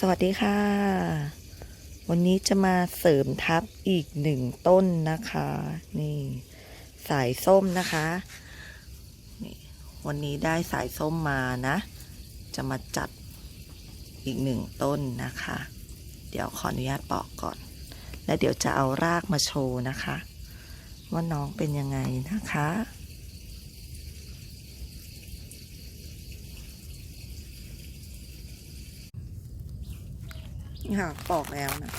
สวัสดีค่ะ วันนี้จะมาเสริมทับอีกหนึ่งต้นนะคะ นี่ สายส้มนะคะนี่วันนี้ได้สายส้มมานะ จะมาจัดอีกหนึ่งต้นนะคะ เดี๋ยวขออนุญาตปอกก่อน แล้วเดี๋ยวจะเอารากมาโชว์นะคะ ว่าน้องเป็นยังไงนะคะ นี่ ค่ะปอกแล้วนะ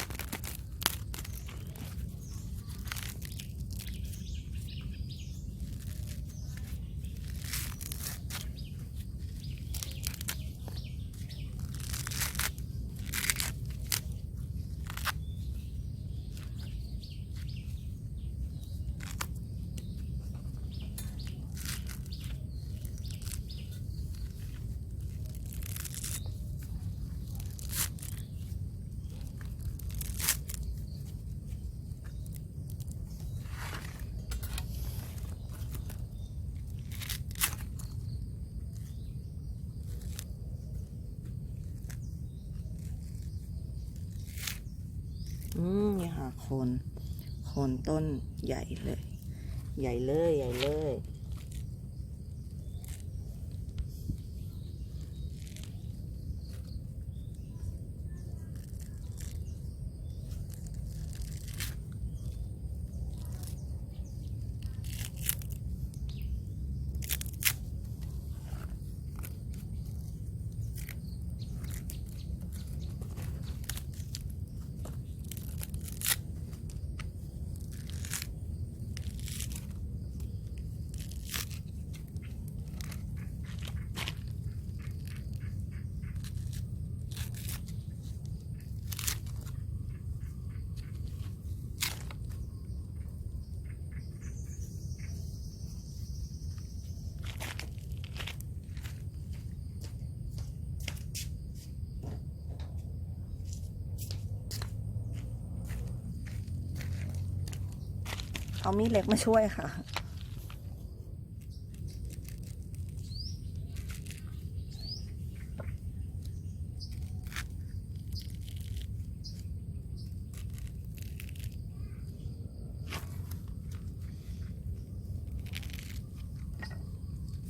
โคน โคนต้นใหญ่เลย ใหญ่เลย ใหญ่เลย เอามีดเล็กมาช่วยค่ะ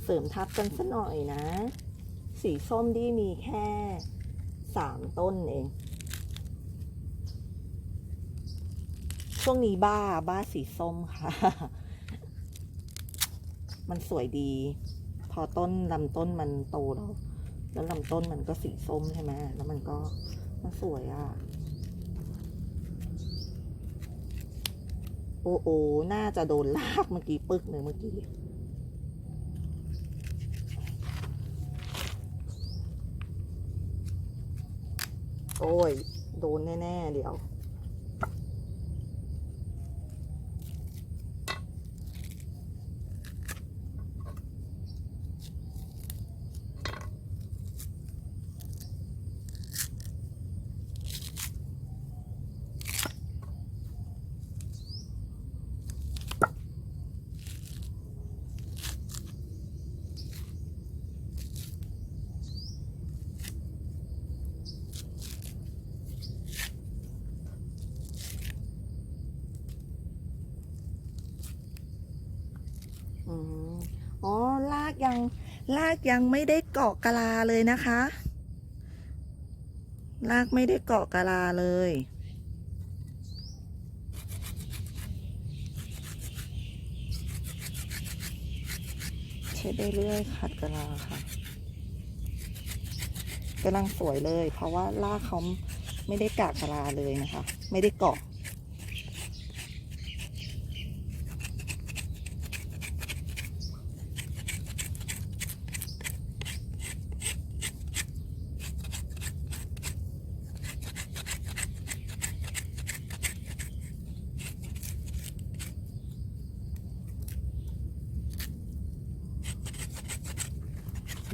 เสริมทับกันสักหน่อยนะ สีส้มดีมีแค่สามต้นเอง ช่วงนี้บ้าบ้าสีส้มค่ะ มันสวยดี พอต้นลำต้นมันโตแล้ว แล้วลำต้นมันก็สีส้มใช่ไหมแล้วมันก็มันสวยอะ่ะ โอ้โอน่าจะโดนลากเมื่อกี้ปึกหนึ่งเมื่อกี้โอ้ย โดนแน่ ๆ เดี๋ยว อืมอ๋อ ลาก ยังลากยังไม่ได้เกาะกะลาเลยนะคะ ลากไม่ได้เกาะกะลาเลยใช้ได้เรื่อยขัดกะลาค่ะกำลังสวยเลย เพราะว่าลากเขาไม่ได้กะกะลาเลยนะคะ ไม่ได้เกาะ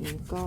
นี้ก็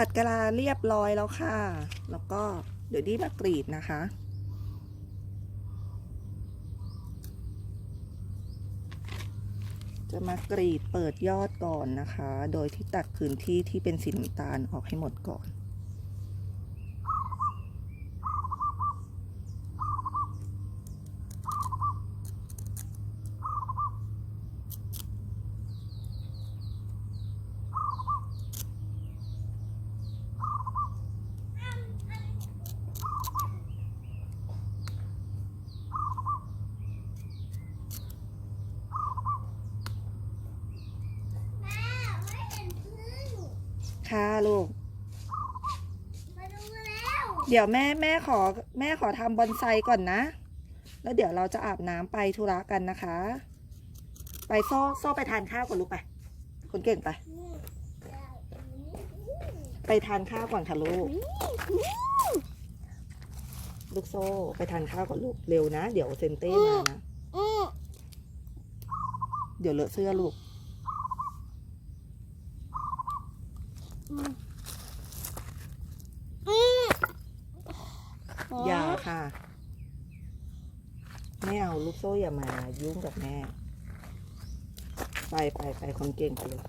ขัดกะลาเรียบร้อยแล้วค่ะ แล้วก็เดี๋ยวดีมากรีดนะคะ จะมากรีดเปิดยอดก่อนนะคะ โดยที่ตัดพื้นที่ที่เป็นสีน้ำตาลออกให้หมดก่อน แม่ไม่เห็นพึ่ง ค่ะลูกมาดูแล้วเดี๋ยวแม่แม่ขอแม่ขอทำบอนไซก่อนนะ แล้วเดี๋ยวเราจะอาบน้ำไปธุระกันนะคะ ไปโซ่โซ่ไปทานข้าวก่อนลูกไปคนเก่งไปนี่ไปทานข้าวก่อนค่ะลูก ลูกโซ่ไปทานข้าวก่อนลูกเร็วนะ เดี๋ยวเซนเต้มานะอืมเดี๋ยวเลอะเสื้อลูก อืม อย่าค่ะ ไม่เอาลูกโซ่อย่ามายุ่งกับแม่ ไปไปไปคนเก่งไปเลย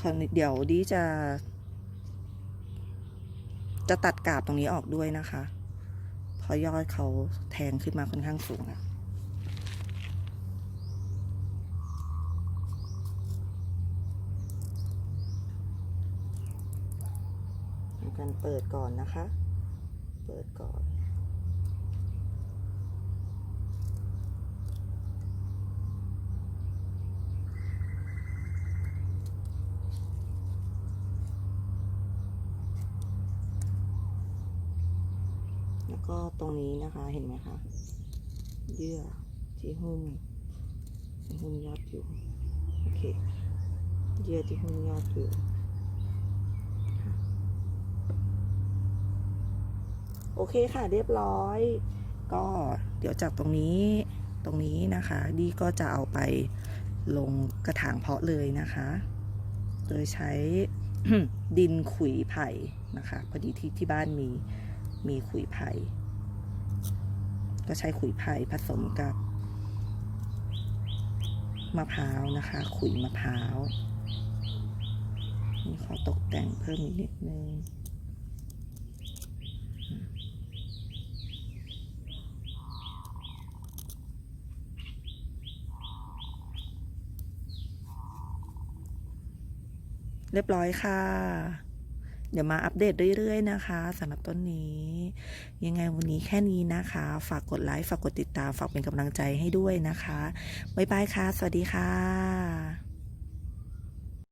คราวนี้เดี๋ยวดีจะ จะตัดกาบตรงนี้ออกด้วยนะคะเพราะยอดเขาแทงขึ้นมาค่อนข้างสูงอะทำการเปิดก่อนนะคะ เปิดก่อน แล้วก็ตรงนี้นะคะเห็นไหมคะเยื่อที่หุ้มหุ้มยอดอยู่โอเคเยื่อที่หุ้มยอดอยู่โอเคค่ะเรียบร้อย ก็เดี๋ยวจากตรงนี้ตรงนี้นะคะ ดีก็จะเอาไปลงกระถางเพาะเลยนะคะ โดยใช้ดินขุยไผ่นะคะพอดีที่ที่บ้านมี มีขุยไผ่ก็ใช้ขุยไผ่ผสมกับมะพร้าวนะคะ ขุยมะพร้าวนี่ขอตกแต่งเพิ่มอีกนิดนึงเรียบร้อยค่ะ เดี๋ยวมาอัปเดตเรื่อยๆนะคะสำหรับต้นนี้ ยังไงวันนี้แค่นี้นะคะ ฝากกดไลค์ ฝากกดติดตาม ฝากเป็นกำลังใจให้ด้วยนะคะ บ๊ายบายค่ะ สวัสดีค่ะ